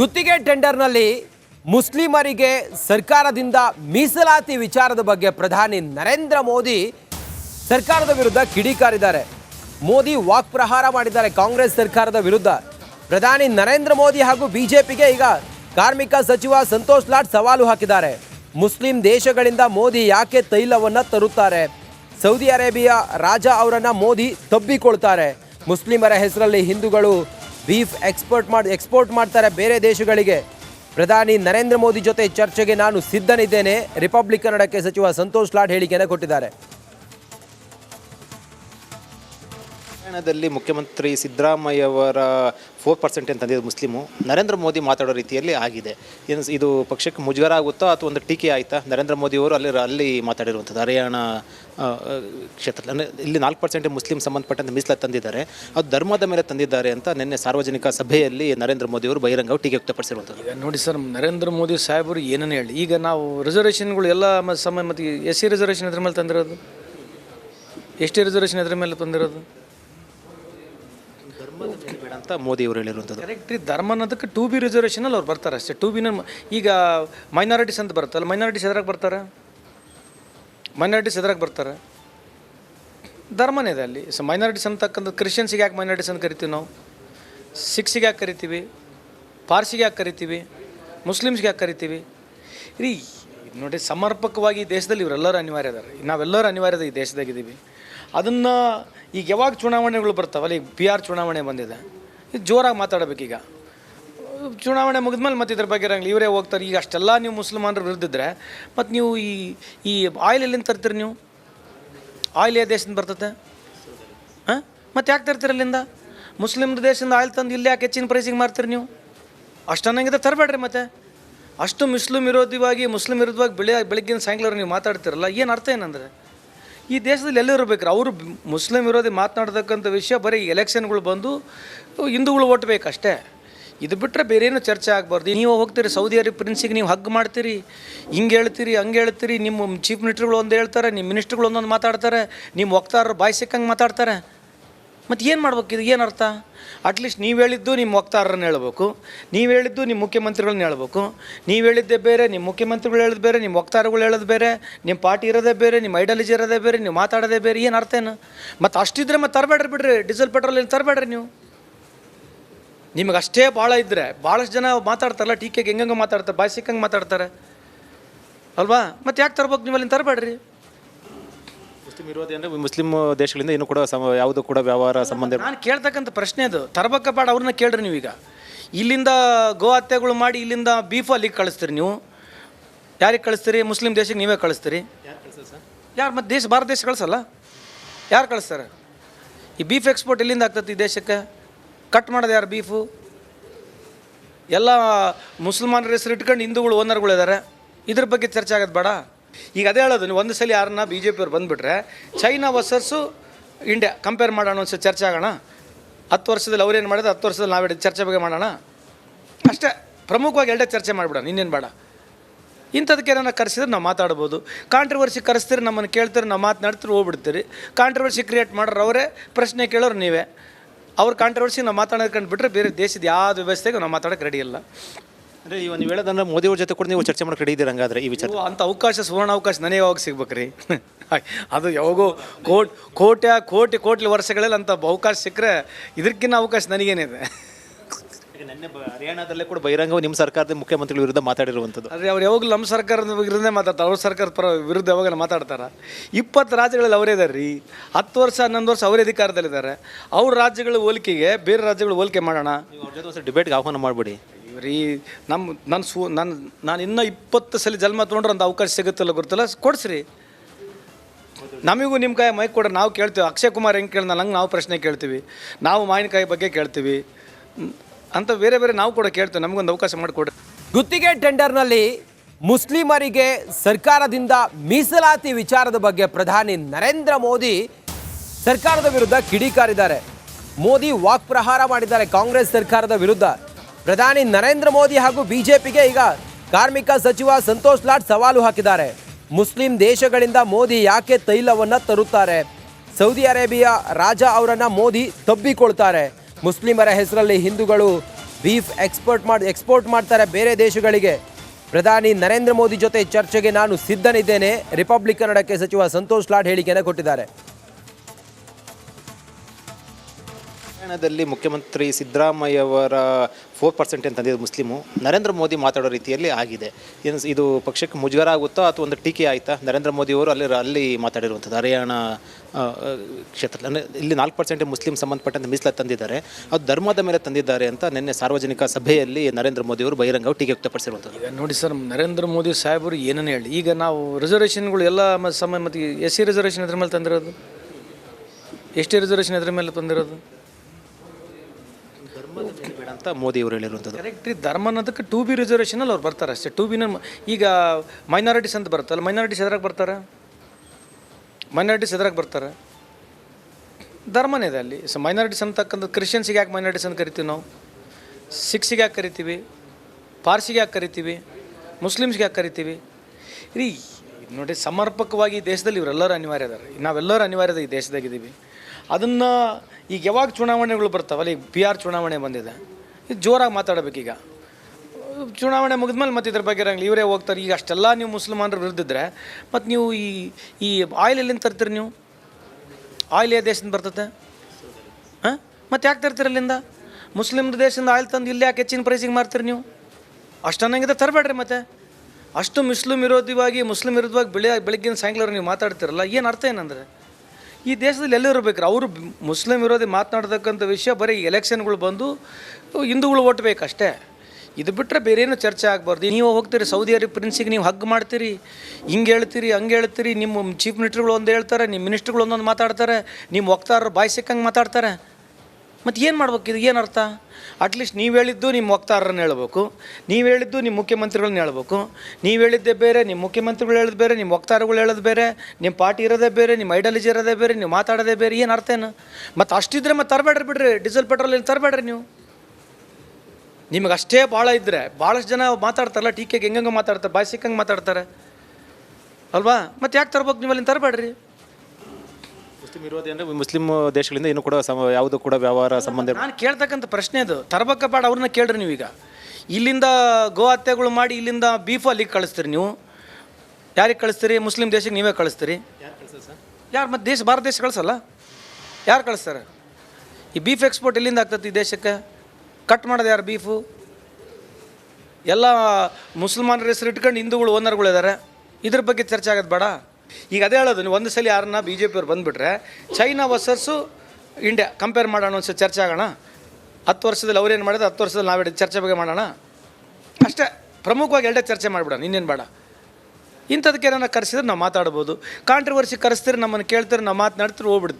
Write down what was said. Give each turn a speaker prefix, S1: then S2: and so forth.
S1: ಗುತ್ತಿಗೆ ಟೆಂಡರ್ನಲ್ಲಿ ಮುಸ್ಲಿಮರಿಗೆ ಸರ್ಕಾರದಿಂದ ಮೀಸಲಾತಿ ವಿಚಾರದ ಬಗ್ಗೆ ಪ್ರಧಾನಿ ನರೇಂದ್ರ ಮೋದಿ ಸರ್ಕಾರದ ವಿರುದ್ಧ ಕಿಡಿಕಾರಿದ್ದಾರೆ. ಮೋದಿ ವಾಕ್ ಪ್ರಹಾರ ಮಾಡಿದ್ದಾರೆ ಕಾಂಗ್ರೆಸ್ ಸರ್ಕಾರದ ವಿರುದ್ಧ. ಪ್ರಧಾನಿ ನರೇಂದ್ರ ಮೋದಿ ಹಾಗೂ ಬಿಜೆಪಿಗೆ ಈಗ ಕಾರ್ಮಿಕ ಸಚಿವ ಸಂತೋಷ್ ಲಾಟ್ ಸವಾಲು ಹಾಕಿದ್ದಾರೆ. ಮುಸ್ಲಿಂ ದೇಶಗಳಿಂದ ಮೋದಿ ಯಾಕೆ ತೈಲವನ್ನು ತರುತ್ತಾರೆ? ಸೌದಿ ಅರೇಬಿಯಾ ರಾಜ ಅವರನ್ನು ಮೋದಿ ತಬ್ಬಿಕೊಳ್ತಾರೆ. ಮುಸ್ಲಿಮರ ಹೆಸರಲ್ಲಿ ಹಿಂದೂಗಳು ಬೀಫ್ ಎಕ್ಸ್ಪೋರ್ಟ್ ಮಾಡಿ, ಎಕ್ಸ್ಪೋರ್ಟ್ ಮಾಡ್ತಾರೆ ಬೇರೆ ದೇಶಗಳಿಗೆ. ಪ್ರಧಾನಿ ನರೇಂದ್ರ ಮೋದಿ ಜೊತೆ ಚರ್ಚೆಗೆ ನಾನು ಸಿದ್ಧನಿದ್ದೇನೆ ರಿಪಬ್ಲಿಕ್ ಕನ್ನಡಕ್ಕೆ ಸಚಿವ ಸಂತೋಷ್ ಲಾಡ್ ಹೇಳಿಕೆಯನ್ನು ಕೊಟ್ಟಿದ್ದಾರೆ.
S2: ಹರಿಯಾಣದಲ್ಲಿ ಮುಖ್ಯಮಂತ್ರಿ ಸಿದ್ದರಾಮಯ್ಯವರ ಫೋರ್ ಪರ್ಸೆಂಟ್ ಅಂತ ತಂದಿದ್ದು ಮುಸ್ಲಿಮು, ನರೇಂದ್ರ ಮೋದಿ ಮಾತಾಡೋ ರೀತಿಯಲ್ಲಿ ಆಗಿದೆ. ಏನು ಇದು ಪಕ್ಷಕ್ಕೆ ಮುಜುಗರ ಆಗುತ್ತೋ ಅಥವಾ ಒಂದು ಟೀಕೆ ಆಯಿತಾ? ನರೇಂದ್ರ ಮೋದಿ ಅವರು ಅಲ್ಲಿ ಅಲ್ಲಿ ಮಾತಾಡಿರುವಂಥದ್ದು, ಹರಿಯಾಣ ಕ್ಷೇತ್ರದಲ್ಲಿ, ಅಂದರೆ ಇಲ್ಲಿ ನಾಲ್ಕು ಪರ್ಸೆಂಟ್ ಮುಸ್ಲಿಂ ಸಂಬಂಧಪಟ್ಟಂತೆ ಮೀಸಲಾತಿ ತಂದಿದ್ದಾರೆ. ಅದು ಧರ್ಮದ ಮೇಲೆ ತಂದಿದ್ದಾರೆ ಅಂತ ನಿನ್ನೆ ಸಾರ್ವಜನಿಕ ಸಭೆಯಲ್ಲಿ ನರೇಂದ್ರ ಮೋದಿ ಅವರು ಟೀಕೆ ವ್ಯಕ್ತಪಡಿಸಿರುವಂಥದ್ದು.
S3: ನೋಡಿ ಸರ್, ನರೇಂದ್ರ ಮೋದಿ ಸಾಹೇಬರು ಏನೇನು ಹೇಳಿ, ಈಗ ನಾವು ರಿಸರ್ವೇಷನ್ಗಳು ಎಲ್ಲ ಸಮ ಮತ್ತು ಎಸ್ ಸಿ ರಿಸರ್ವೇಷನ್ ಅದ್ರ ಮೇಲೆ ತಂದಿರೋದು? ಎಷ್ಟು ರಿಸರ್ವೇಷನ್ ಅದ್ರ ಮೇಲೆ ತಂದಿರೋದು?
S2: ಅಂತ ಮೋದಿ ಅವರು ಹೇಳಿರುವಂಥದ್ದು.
S3: ಕರೆಕ್ಟ್ ರೀ, ಧರ್ಮ ಅನ್ನೋದಕ್ಕೆ ಟು ಬಿ ರಿಸರ್ವೇಷನಲ್ಲಿ ಅವ್ರು ಬರ್ತಾರೆ ಅಷ್ಟೇ. ಟು ಬಿನ ಈಗ ಮೈನಾರಿಟೀಸ್ ಅಂತ ಬರುತ್ತಲ್ಲ ಮೈನಾರಿಟೀಸ್ ಎದ್ರಾಗ ಬರ್ತಾರೆ? ಮೈನಾರಿಟೀಸ್ ಎದ್ರಾಗ ಬರ್ತಾರೆ? ಧರ್ಮನೇ ಇದೆ ಅಲ್ಲಿ. ಸೊ ಮೈನಾರಿಟೀಸ್ ಅಂತಕ್ಕಂಥ ಕ್ರಿಶ್ಚಿಯನ್ಸಿಗೆ ಯಾಕೆ ಮೈನಾರಿಟೀಸ್ ಅಂತ ಕರಿತೀವಿ ನಾವು? ಸಿಖ್ಸಿಗೆ ಯಾಕೆ ಕರಿತೀವಿ? ಪಾರ್ಸಿಗೆ ಯಾಕೆ ಕರಿತೀವಿ? ಮುಸ್ಲಿಮ್ಸ್ಗೆ ಯಾಕೆ ಕರಿತೀವಿ? ರೀ, ನೋಡಿ, ಸಮರ್ಪಕವಾಗಿ ಈ ದೇಶದಲ್ಲಿ ಇವರೆಲ್ಲರೂ ಅನಿವಾರ್ಯ ಅದಾರೆ ನಾವೆಲ್ಲರೂ ಅನಿವಾರ್ಯದ ಈ ದೇಶದಾಗಿದ್ದೀವಿ. ಅದನ್ನು ಈಗ ಯಾವಾಗ ಚುನಾವಣೆಗಳು ಬರ್ತಾವಲ್ಲ, ಈಗ ಬಿ ಆರ್ ಚುನಾವಣೆ ಬಂದಿದೆ. ಜೋರಾಗಿ ಮಾತಾಡಬೇಕೀಗ ಚುನಾವಣೆ ಮುಗಿದ್ಮೇಲೆ ಮತ್ತೆ ಇದ್ರ ಬಗ್ಗೆ ಇರಂಗಿಲ್ಲ. ಇವರೇ ಹೋಗ್ತಾರೆ. ಈಗ ಅಷ್ಟೆಲ್ಲ ನೀವು ಮುಸ್ಲ್ಮಾನರು ವಿರುದ್ಧಿದ್ರೆ ಮತ್ತು ನೀವು ಈ ಈ ಆಯಿಲ್ ಎಲ್ಲಿಂದ ತರ್ತೀರಿ ನೀವು? ಆಯಿಲ್ ಯಾವ ದೇಶದಿಂದ ಬರ್ತದೆ ಹಾಂ? ಮತ್ತೆ ಯಾಕೆ ತರ್ತೀರಿ ಅಲ್ಲಿಂದ? ಮುಸ್ಲಿಮ್ ದೇಶದಿಂದ ಆಯಿಲ್ ತಂದು ಇಲ್ಲಿ ಯಾಕೆ ಹೆಚ್ಚಿನ ಪ್ರೈಸಿಗೆ ಮಾರ್ತೀರಿ ನೀವು? ಅಷ್ಟು ಅನ್ನಂಗಿದ್ರೆ ತರಬೇಡ್ರಿ ಮತ್ತೆ. ಅಷ್ಟು ಮುಸ್ಲಿಂ ವಿರೋಧಿವಾಗಿ, ಮುಸ್ಲಿಂ ವಿರೋಧವಾಗಿ ಬೆಳೆ, ಬೆಳಗ್ಗಿನ ಸಾಯಂಕಾಲ ನೀವು ಮಾತಾಡ್ತಿರಲ್ಲ. ಏನು ಅರ್ಥ ಏನಂದರೆ? ಈ ದೇಶದಲ್ಲಿ ಎಲ್ಲರೂ ಇರಬೇಕು ಅವರು ಮುಸ್ಲಿಂ ವಿರೋಧಿ ಮಾತನಾಡ್ತಕ್ಕಂಥ ವಿಷಯ ಬರೀ ಎಲೆಕ್ಷನ್ಗಳು ಬಂದು ಹಿಂದೂಗಳು ಓಟ್ ಬೇಕಷ್ಟೇ. ಇದು ಬಿಟ್ಟರೆ ಬೇರೆ ಏನು ಚರ್ಚೆ ಆಗಬಾರ್ದು. ನೀವು ಹೋಗ್ತೀರಿ, ಸೌದಿ ಅರೇಬ್ ಪ್ರಿನ್ಸಿಗೆ ನೀವು ಹಗ್ ಮಾಡ್ತೀರಿ, ಹಿಂಗೆ ಹೇಳ್ತೀರಿ, ಹಂಗೆ ಹೇಳ್ತೀರಿ, ನಿಮ್ಮ ಚೀಫ್ ಮಿನಿಸ್ಟ್ರುಗಳು ಒಂದು ಹೇಳ್ತಾರೆ, ನಿಮ್ಮ ಮಿನಿಸ್ಟ್ರುಗಳು ಒಂದೊಂದು ಮಾತಾಡ್ತಾರೆ, ನಿಮ್ಮ ವಕ್ತಾರರು ಬಾಯಿ ಸಿಕ್ಕಂಗೆ ಮಾತಾಡ್ತಾರೆ. ಮತ್ತು ಏನು ಮಾಡ್ಬೇಕು ಇದು? ಏನು ಅರ್ಥ? ಅಟ್ಲೀಸ್ಟ್ ನೀವು ಹೇಳಿದ್ದು ನಿಮ್ಮ ವಕ್ತಾರರನ್ನು ಹೇಳಬೇಕು. ನೀವು ಹೇಳಿದ್ದು ನಿಮ್ಮ ಮುಖ್ಯಮಂತ್ರಿಗಳನ್ನ ಹೇಳಬೇಕು. ನೀವು ಹೇಳಿದ್ದೇ ಬೇರೆ ನಿಮ್ಮ ಮುಖ್ಯಮಂತ್ರಿಗಳು ಹೇಳೋದು ಬೇರೆ ನಿಮ್ಮ ವಕ್ತಾರಗಳು ಹೇಳೋದು ಬೇರೆ ನಿಮ್ಮ ಪಾರ್ಟಿ ಇರೋದೇ ಬೇರೆ ನಿಮ್ಮ ಐಡಾಲಜಿ ಇರೋದೇ ಬೇರೆ, ನೀವು ಮಾತಾಡೋದೇ ಬೇರೆ, ಏನು ಅರ್ಥ ಏನು? ಮತ್ತು ಅಷ್ಟಿದ್ರೆ ಮತ್ತೆ ತರಬೇಡ್ರಿ ಬಿಡ್ರಿ. ಡೀಸೆಲ್, ಪೆಟ್ರೋಲ್ ಏನು ತರಬೇಡ್ರಿ ನೀವು? ನಿಮಗೆ ಅಷ್ಟೇ ಭಾಳ ಇದ್ದರೆ ಭಾಳಷ್ಟು ಜನ ಮಾತಾಡ್ತಾರಲ್ಲ, ಟೀಕೆಗೆ ಹೆಂಗಂಗೆ ಮಾತಾಡ್ತಾರೆ, ಬಾಯಿ ಸಿಕ್ಕಂಗೆ ಮಾತಾಡ್ತಾರೆ. ಅಲ್ವಾ? ಮತ್ತು ಯಾಕೆ ತರ್ಬೇಕು ನೀವು ಅಲ್ಲಿಂದ ತರಬೇಡ್ರಿ?
S2: ಮುಸ್ಲಿಂ ವಿರೋಧಿ ಅಂದರೆ ಮುಸ್ಲಿಂ ದೇಶಗಳಿಂದ ಇನ್ನೂ ಕೂಡ ಸಮ ಯಾವುದು ಕೂಡ ವ್ಯವಹಾರ ಸಂಬಂಧ
S3: ನಾನು ಕೇಳ್ತಕ್ಕಂಥ ಪ್ರಶ್ನೆ ಅದು. ತರಬೇಕ ಬೇಡ ಅವ್ರನ್ನ ಕೇಳ್ರಿ ನೀವೀಗ. ಇಲ್ಲಿಂದ ಗೋ ಹತ್ಯೆಗಳು ಮಾಡಿ ಇಲ್ಲಿಂದ ಬೀಫ್ ಅಲ್ಲಿಗೆ ಕಳಿಸ್ತೀರಿ ನೀವು? ಯಾರಿಗೆ ಕಳಿಸ್ತೀರಿ? ಮುಸ್ಲಿಂ ದೇಶಕ್ಕೆ ನೀವೇ ಕಳಿಸ್ತೀರಿ? ಯಾರು ಮತ್ತು ದೇಶ ಭಾರತ ದೇಶ ಕಳಿಸಲ್ಲ? ಯಾರು ಕಳಿಸ್ತಾರೆ? ಈ ಬೀಫ್ ಎಕ್ಸ್ಪೋರ್ಟ್ ಎಲ್ಲಿಂದ ಆಗ್ತದೆ ಈ ದೇಶಕ್ಕೆ? ಕಟ್ ಮಾಡೋದು ಯಾರು ಬೀಫು ಎಲ್ಲ ಮುಸಲ್ಮಾನರ ಹೆಸರು ಇಟ್ಕೊಂಡು ಹಿಂದೂಗಳು ಓನರ್ಗಳಿದ್ದಾರೆ ಇದ್ರ ಬಗ್ಗೆ ಚರ್ಚೆ ಆಗೋದು ಬೇಡ. ಈಗ ಅದೇ ಹೇಳೋದು, ನೀವು ಒಂದು ಸಲ ಯಾರನ್ನ ಬಿ ಜೆ ಪಿಯವ್ರು ಬಂದುಬಿಟ್ರೆ ಚೈನಾ ವರ್ಸಸ್ಸು ಇಂಡಿಯಾ ಕಂಪೇರ್ ಮಾಡೋಣ ಒಂದು ಸಲ ಚರ್ಚೆ ಆಗೋಣ. ಹತ್ತು ವರ್ಷದಲ್ಲಿ ಅವ್ರೇನು ಮಾಡಿದ್ರೆ, ಹತ್ತು ವರ್ಷದಲ್ಲಿ ನಾವೇ ಚರ್ಚೆ ಬಗ್ಗೆ ಮಾಡೋಣ. ಅಷ್ಟೇ, ಪ್ರಮುಖವಾಗಿ ಎರಡೇ ಚರ್ಚೆ ಮಾಡಿಬಿಡೋಣ, ಇನ್ನೇನು ಬೇಡ. ಇಂಥದಕ್ಕೆ ಏನಾರ ಕರೆಸಿದ್ರೆ ನಾವು ಮಾತಾಡ್ಬೋದು. ಕಾಂಟ್ರವರ್ಸಿ ಕರೆಸ್ತೀರಿ, ನಮ್ಮನ್ನು ಕೇಳ್ತೀರಿ, ನಾವು ಮಾತನಾಡ್ತೀರಿ ಹೋಗ್ಬಿಡ್ತೀರಿ. ಕಾಂಟ್ರವರ್ಸಿ ಕ್ರಿಯೇಟ್ ಮಾಡೋರು ಅವರೇ, ಪ್ರಶ್ನೆ ಕೇಳೋರು ನೀವೇ. ಅವ್ರ ಕಾಂಟ್ರವರ್ಸಿ ನಾವು ಮಾತಾಡೋದು ಕಂಡುಬಿಟ್ರೆ ಬೇರೆ ದೇಶದ ಯಾವ್ದು ವ್ಯವಸ್ಥೆಗೂ ನಾವು ಮಾತಾಡೋಕ್ಕೆ ರೆಡಿ ಇಲ್ಲ.
S2: ಅಂದರೆ ಇವಾಗ ನೀವು ಹೇಳೋದಂದ್ರೆ ಮೋದಿ ಅವ್ರ ಜೊತೆ ಕೂಡ ನೀವು ಚರ್ಚೆ ಮಾಡಕ್ಕೆ ರೆಡಿ ಇದ್ದೀರ ಹಂಗಾದ್ರೆ ಈ ವಿಚಾರ?
S3: ಅಂತ ಅವಕಾಶ ಸುವರ್ಣ ಅವಕಾಶ ನನಗೆ ಯಾವಾಗ ಸಿಗ್ಬೇಕ್ರಿ? ಅದು ಯಾವಾಗೋ ಕೋಟ್ ಕೋಟ್ಯ ಕೋಟಿ ಕೋಟಿ ವರ್ಷಗಳಲ್ಲಿ ಅಂತ ಅವಕಾಶ ಸಿಕ್ಕರೆ ಇದಕ್ಕಿಂತ ಅವಕಾಶ ನನಗೇನಿದೆ.
S2: ನೆನ್ನೆ ಹರಿಯಾಣದಲ್ಲೇ ಕೂಡ ಬಹಿರಂಗ ನಿಮ್ಮ ಸರ್ಕಾರದ ಮುಖ್ಯಮಂತ್ರಿಗಳ ವಿರುದ್ಧ ಮಾತಾಡಿರುವಂಥದ್ದು.
S3: ಆದರೆ ಅವ್ರು ಯಾವಾಗಲೂ ನಮ್ಮ ಸರ್ಕಾರದ ವಿರುದ್ಧ ಮಾತಾಡ್ತಾರೆ ಅವ್ರ ಸರ್ಕಾರದ ಪರ ವಿರುದ್ಧ ಯಾವಾಗ ಮಾತಾಡ್ತಾರೆ. ಇಪ್ಪತ್ತು ರಾಜ್ಯಗಳಲ್ಲಿ ಅವರೇ ಇದ್ದಾರೆ ರೀ ಹತ್ತು ವರ್ಷ ಹನ್ನೊಂದು ವರ್ಷ ಅವರೇ ಅಧಿಕಾರದಲ್ಲಿದ್ದಾರೆ. ಅವ್ರ ರಾಜ್ಯಗಳ ಹೋಲಿಕೆಗೆ ಬೇರೆ ರಾಜ್ಯಗಳು ಹೋಲಿಕೆ ಮಾಡೋಣ.
S2: ನೀವು ಅವ್ರ ಜೊತೆ ಒಂದು ಡಿಬೇಟ್ಗೆ ಆಹ್ವಾನ ಮಾಡಿಬಿಡಿ.
S3: ರೀ ನಮ್ಮ ನನ್ನ ಸು ನನ್ನ ನಾನು ಇನ್ನೂ ಇಪ್ಪತ್ತು ಸಲ ಜನ್ಮ ತೊಗೊಂಡ್ರೆ ಒಂದು ಅವಕಾಶ ಸಿಗುತ್ತಲ್ಲ ಗೊತ್ತಲ್ಲ ಕೊಡಿಸ್ರಿ. ನಮಗೂ ನಿಮ್ಮ ಕೈ ಮೈಕ್ ಕೊಡ್ರಿ. ನಾವು ಕೇಳ್ತೀವಿ. ಅಕ್ಷಯ್ ಕುಮಾರ್ ಹೆಂಗೆ ಕೇಳ್ದ? ಹಂಗೆ ನಾವು ಪ್ರಶ್ನೆ ಕೇಳ್ತೀವಿ. ನಾವು ಮಾವಿನಕಾಯಿ ಬಗ್ಗೆ ಕೇಳ್ತೀವಿ. ಅಂತ ಬೇರೆ ಬೇರೆ ನಾವು ಕೂಡ ಕೇಳ್ತೀವಿ. ನಮಗೊಂದು ಅವಕಾಶ ಮಾಡಿಕೊಡ್ರಿ.
S1: ಗುತ್ತಿಗೆ ಟೆಂಡರ್ನಲ್ಲಿ ಮುಸ್ಲಿಮರಿಗೆ ಸರ್ಕಾರದಿಂದ ಮೀಸಲಾತಿ ವಿಚಾರದ ಬಗ್ಗೆ ಪ್ರಧಾನಿ ನರೇಂದ್ರ ಮೋದಿ ಸರ್ಕಾರದ ವಿರುದ್ಧ ಕಿಡಿಕಾರಿದ್ದಾರೆ. ಮೋದಿ ವಾಕ್ ಪ್ರಹಾರ ಮಾಡಿದ್ದಾರೆ ಕಾಂಗ್ರೆಸ್ ಸರ್ಕಾರದ ವಿರುದ್ಧ. ಪ್ರಧಾನಿ ನರೇಂದ್ರ ಮೋದಿ ಹಾಗೂ ಬಿಜೆಪಿಗೆ ಈಗ ಕಾರ್ಮಿಕ ಸಚಿವ ಸಂತೋಷ್ ಲಾಡ್ ಸವಾಲು ಹಾಕಿದ್ದಾರೆ. ಮುಸ್ಲಿಂ ದೇಶಗಳಿಂದ ಮೋದಿ ಯಾಕೆ ತೈಲವನ್ನು ತರುತ್ತಾರೆ? ಸೌದಿ ಅರೇಬಿಯಾ ರಾಜ ಅವರನ್ನು ಮೋದಿ ತಬ್ಬಿಕೊಳ್ತಾರೆ. ಮುಸ್ಲಿಮರ ಹೆಸರಲ್ಲಿ ಹಿಂದೂಗಳು ಬೀಫ್ ಎಕ್ಸ್ಪೋರ್ಟ್ ಮಾಡಿ, ಎಕ್ಸ್ಪೋರ್ಟ್ ಮಾಡ್ತಾರೆ ಬೇರೆ ದೇಶಗಳಿಗೆ. ಪ್ರಧಾನಿ ನರೇಂದ್ರ ಮೋದಿ ಜೊತೆ ಚರ್ಚೆಗೆ ನಾನು ಸಿದ್ಧನಿದ್ದೇನೆ, ರಿಪಬ್ಲಿಕ್ ಕನ್ನಡಕ್ಕೆ ಸಚಿವ ಸಂತೋಷ್ ಲಾಡ್ ಹೇಳಿಕೆಯನ್ನು ಕೊಟ್ಟಿದ್ದಾರೆ.
S2: ಹರಿಯಾಣದಲ್ಲಿ ಮುಖ್ಯಮಂತ್ರಿ ಸಿದ್ದರಾಮಯ್ಯವರ ಫೋರ್ ಪರ್ಸೆಂಟ್ ಅಂತ ತಂದಿದ್ದು ಮುಸ್ಲಿಮು? ನರೇಂದ್ರ ಮೋದಿ ಮಾತಾಡೋ ರೀತಿಯಲ್ಲಿ ಆಗಿದೆ. ಏನು ಇದು ಪಕ್ಷಕ್ಕೆ ಮುಜುಗರ ಆಗುತ್ತೋ ಅಥವಾ ಒಂದು ಟೀಕೆ ಆಯಿತಾ? ನರೇಂದ್ರ ಮೋದಿಯವರು ಅಲ್ಲಿ ಅಲ್ಲಿ ಮಾತಾಡಿರುವಂಥದ್ದು, ಹರಿಯಾಣ ಕ್ಷೇತ್ರ ಅಂದರೆ ಇಲ್ಲಿ ನಾಲ್ಕು ಪರ್ಸೆಂಟ್ ಮುಸ್ಲಿಂ ಸಂಬಂಧಪಟ್ಟಂತೆ ಮೀಸಲಾತಿ ತಂದಿದ್ದಾರೆ. ಅದು ಧರ್ಮದ ಮೇಲೆ ತಂದಿದ್ದಾರೆ ಅಂತ ನಿನ್ನೆ ಸಾರ್ವಜನಿಕ ಸಭೆಯಲ್ಲಿ ನರೇಂದ್ರ ಮೋದಿಯವರು ಬಹಿರಂಗವಾಗಿ ಟೀಕೆ ವ್ಯಕ್ತಪಡಿಸಿರುವಂಥದ್ದು.
S3: ನೋಡಿ ಸರ್, ನರೇಂದ್ರ ಮೋದಿ ಸಾಹೇಬರು ಏನನ್ನು ಹೇಳಿ? ಈಗ ನಾವು ರಿಸರ್ವೇಷನ್ಗಳು ಎಲ್ಲ ಸಮಯ ಮತ್ತು ಎಸ್ ಸಿ ರಿಸರ್ವೇಷನ್ ಇದ್ರ ಮೇಲೆ ತಂದಿರೋದು? ಎಷ್ಟು ರಿಸರ್ವೇಷನ್ ಅದ್ರ ಮೇಲೆ ತಂದಿರೋದು?
S2: ಬೇಡ ಮೋದಿ ಅವರು ಹೇಳಿರುವಂಥದ್ದು
S3: ಕರೆಕ್ಟ್ ಧರ್ಮ ಅನ್ನೋದಕ್ಕೆ ಟು ಬಿ ರಿಸರ್ವೇಷನಲ್ಲಿ ಅವ್ರು ಬರ್ತಾರೆ ಅಷ್ಟೇ. ಟು ಬಿನ ಈಗ ಮೈನಾರಿಟೀಸ್ ಅಂತ ಬರುತ್ತಲ್ಲ ಮೈನಾರಿಟೀಸ್ ಎದ್ರಾಗ ಬರ್ತಾರೆ? ಮೈನಾರಿಟೀಸ್ ಎದ್ರಾಗ ಬರ್ತಾರೆ? ಧರ್ಮನೇ ಇದೆ ಅಲ್ಲಿ. ಸೊ ಮೈನಾರಿಟೀಸ್ ಅಂತಕ್ಕಂಥ ಕ್ರಿಶ್ಚಿಯನ್ಸಿಗೆ ಯಾಕೆ ಮೈನಾರಿಟೀಸ್ ಅಂತ ಕರಿತೀವಿ ನಾವು? ಸಿಖ್ಸಿಗೆ ಯಾಕೆ ಕರಿತೀವಿ? ಪಾರ್ಸಿಗೆ ಯಾಕೆ ಕರಿತೀವಿ? ಮುಸ್ಲಿಮ್ಸ್ಗೆ ಯಾಕೆ ಕರಿತೀವಿ? ರೀ, ನೋಡಿ ಸಮರ್ಪಕವಾಗಿ ದೇಶದಲ್ಲಿ ಇವರೆಲ್ಲರೂ ಅನಿವಾರ್ಯ ಇದ್ದಾರೆ ನಾವೆಲ್ಲರೂ ಅನಿವಾರ್ಯದ ಈ ದೇಶದಾಗಿದ್ದೀವಿ. ಅದನ್ನು ಈಗ ಯಾವಾಗ ಚುನಾವಣೆಗಳು ಬರ್ತಾವಲ್ಲ, ಈಗ ಬಿ ಆರ್ ಚುನಾವಣೆ ಬಂದಿದೆ. ಇದು ಜೋರಾಗಿ ಮಾತಾಡಬೇಕೀಗ ಚುನಾವಣೆ ಮುಗಿದ್ಮೇಲೆ ಮತ್ತೆ ಇದ್ರ ಬಗ್ಗೆ ಇರಂಗಿಲ್ಲ. ಇವರೇ ಹೋಗ್ತಾರೆ. ಈಗ ಅಷ್ಟೆಲ್ಲ ನೀವು ಮುಸಲ್ಮಾನರ ವಿರುದ್ಧಿದ್ರೆ, ಮತ್ತು ನೀವು ಈ ಈ ಆಯಿಲ್ ಎಲ್ಲಿಂದ ತರ್ತೀರಿ ನೀವು? ಆಯಿಲ್ ಯಾವ ದೇಶದಿಂದ ಬರ್ತದೆ ಹಾಂ? ಮತ್ತೆ ಯಾಕೆ ತರ್ತೀರಿ ಅಲ್ಲಿಂದ? ಮುಸ್ಲಿಮ್ ದೇಶದಿಂದ ಆಯಿಲ್ ತಂದು ಇಲ್ಲಿ ಯಾಕೆ ಹೆಚ್ಚಿನ ಪ್ರೈಸಿಗೆ ಮಾರ್ತೀರಿ ನೀವು? ಅಷ್ಟು ಅನ್ನಂಗಿದ್ರೆ ತರಬೇಡ್ರಿ ಮತ್ತೆ. ಅಷ್ಟು ಮುಸ್ಲಿಂ ವಿರೋಧಿವಾಗಿ, ಮುಸ್ಲಿಂ ವಿರೋಧವಾಗಿ ಬೆಳೆ ಬೆಳಗ್ಗಿನ ಸಾಯಂಕಾಲ ನೀವು ಮಾತಾಡ್ತಿರಲ್ಲ, ಏನು ಅರ್ಥ ಏನಂದ್ರೆ? ಈ ದೇಶದಲ್ಲಿ ಎಲ್ಲರೂ ಇರಬೇಕ್ರಿ ಅವರು ಮುಸ್ಲಿಂ ವಿರೋಧಿ ಮಾತನಾಡ್ತಕ್ಕಂಥ ವಿಷಯ ಬರೀ ಎಲೆಕ್ಷನ್ಗಳು ಬಂದು ಹಿಂದೂಗಳು ಓಟ್ ಬೇಕಷ್ಟೇ. ಇದು ಬಿಟ್ಟರೆ ಬೇರೇನು ಚರ್ಚೆ ಆಗಬಾರ್ದು. ನೀವು ಹೋಗ್ತೀರಿ, ಸೌದಿ ಅರೇಬ್ ಪ್ರಿನ್ಸಿಗೆ ನೀವು ಹಗ್ ಮಾಡ್ತೀರಿ, ಹಿಂಗೆ ಹೇಳ್ತೀರಿ, ಹಂಗೆ ಹೇಳ್ತೀರಿ, ನಿಮ್ಮ ಚೀಫ್ ಮಿನಿಸ್ಟ್ರುಗಳು ಒಂದು ಹೇಳ್ತಾರೆ, ನಿಮ್ಮ ಮಿನಿಸ್ಟ್ರುಗಳು ಒಂದೊಂದು ಮಾತಾಡ್ತಾರೆ, ನಿಮ್ಮ ವಕ್ತಾರರು ಬಾಯಿ ಸಿಕ್ಕಂಗೆ ಮಾತಾಡ್ತಾರೆ. ಮತ್ತು ಏನು ಮಾಡ್ಬೇಕು? ಇದು ಏನು ಅರ್ಥ? ಅಟ್ಲೀಸ್ಟ್ ನೀವು ಹೇಳಿದ್ದು ನಿಮ್ಮ ವಕ್ತಾರರನ್ನು ಹೇಳಬೇಕು. ನೀವು ಹೇಳಿದ್ದು ನಿಮ್ಮ ಮುಖ್ಯಮಂತ್ರಿಗಳನ್ನ ಹೇಳಬೇಕು. ನೀವು ಹೇಳಿದ್ದೇ ಬೇರೆ ನಿಮ್ಮ ಮುಖ್ಯಮಂತ್ರಿಗಳು ಹೇಳೋದು ಬೇರೆ ನಿಮ್ಮ ವಕ್ತಾರಗಳು ಹೇಳೋದು ಬೇರೆ ನಿಮ್ಮ ಪಾರ್ಟಿ ಇರೋದೇ ಬೇರೆ ನಿಮ್ಮ ಐಡಾಲಜಿ ಇರೋದೇ ಬೇರೆ, ನೀವು ಮಾತಾಡೋದೇ ಬೇರೆ, ಏನು ಅರ್ಥ ಏನು? ಮತ್ತು ಅಷ್ಟಿದ್ರೆ ಮತ್ತೆ ತರಬೇಡ್ರಿ ಬಿಡ್ರಿ. ಡೀಸೆಲ್, ಪೆಟ್ರೋಲ್ ಏನು ತರಬೇಡ್ರಿ ನೀವು? ನಿಮಗೆ ಅಷ್ಟೇ ಭಾಳ ಇದ್ದರೆ ಭಾಳಷ್ಟು ಜನ ಮಾತಾಡ್ತಾರಲ್ಲ, ಟೀಕೆಗೆ ಹೆಂಗಂಗೆ ಮಾತಾಡ್ತಾರೆ ಬಾಯಿ ಸಿಕ್ಕಂಗೆ ಮಾತಾಡ್ತಾರೆ. ಅಲ್ವಾ? ಮತ್ತು ಯಾಕೆ ತರ್ಬೇಕು ನೀವು ಅಲ್ಲಿಂದ ತರಬೇಡ್ರಿ?
S2: ಮುಸ್ಲಿಂ ವಿರೋಧಿ ಅಂದರೆ ಮುಸ್ಲಿಂ ದೇಶಗಳಿಂದ ಇನ್ನೂ ಕೂಡ ಸಮ ಯಾವುದು ಕೂಡ ವ್ಯವಹಾರ ಸಂಬಂಧ
S3: ನಾನು ಕೇಳ್ತಕ್ಕಂಥ ಪ್ರಶ್ನೆ ಅದು. ತರಬಕ್ಕ ಬೇಡ ಅವ್ರನ್ನ ಕೇಳ್ರಿ ನೀವೀಗ. ಇಲ್ಲಿಂದ ಗೋ ಹತ್ಯೆಗಳು ಮಾಡಿ ಇಲ್ಲಿಂದ ಬೀಫ್ ಅಲ್ಲಿಗೆ ಕಳಿಸ್ತೀರಿ ನೀವು? ಯಾರಿಗೆ ಕಳಿಸ್ತೀರಿ? ಮುಸ್ಲಿಂ ದೇಶಕ್ಕೆ ನೀವೇ ಕಳಿಸ್ತೀರಿ? ಯಾರು ಮತ್ತು ದೇಶ ಭಾರತ ದೇಶ ಕಳಿಸಲ್ಲ? ಯಾರು ಕಳಿಸ್ತಾರೆ? ಈ ಬೀಫ್ ಎಕ್ಸ್ಪೋರ್ಟ್ ಎಲ್ಲಿಂದ ಆಗ್ತದೆ ಈ ದೇಶಕ್ಕೆ? ಕಟ್ ಮಾಡೋದು ಯಾರು ಬೀಫು ಎಲ್ಲ ಮುಸಲ್ಮಾನರ ಹೆಸರು ಇಟ್ಕೊಂಡು ಹಿಂದೂಗಳು ಓನರ್ಗಳಿದ್ದಾರೆ ಇದ್ರ ಬಗ್ಗೆ ಚರ್ಚೆ ಆಗೋದು ಬೇಡ. ಈಗ ಅದೇ ಹೇಳೋದು ಒಂದು ಸಲ ಯಾರನ್ನ ಬಿ ಜೆ ಪಿಯವ್ರು ಬಂದುಬಿಟ್ರೆ ಚೈನಾ ವರ್ಸಸ್ಸು ಇಂಡಿಯಾ ಕಂಪೇರ್ ಮಾಡೋಣ ಒಂದು ಚರ್ಚೆ ಆಗೋಣ. ಹತ್ತು ವರ್ಷದಲ್ಲಿ ಅವ್ರೇನು ಮಾಡಿದ್ರೆ, ಹತ್ತು ವರ್ಷದಲ್ಲಿ ನಾವು ಚರ್ಚೆ ಬಗ್ಗೆ ಮಾಡೋಣ. ಅಷ್ಟೇ, ಪ್ರಮುಖವಾಗಿ ಎರಡೇ ಚರ್ಚೆ ಮಾಡಿಬಿಡೋಣ, ಇನ್ನೇನು ಬೇಡ. ಇಂಥದಕ್ಕೆ ಏನಾರ ಕರೆಸಿದ್ರೆ ನಾವು ಮಾತಾಡ್ಬೋದು. ಕಾಂಟ್ರವರ್ಸಿ ಕರೆಸ್ತೀರಿ, ನಮ್ಮನ್ನು ಕೇಳ್ತೀರಿ, ನಾವು ಮಾತನಾಡ್ತೀರಿ, ಹೋಗ್ಬಿಡ್ತೀರಿ.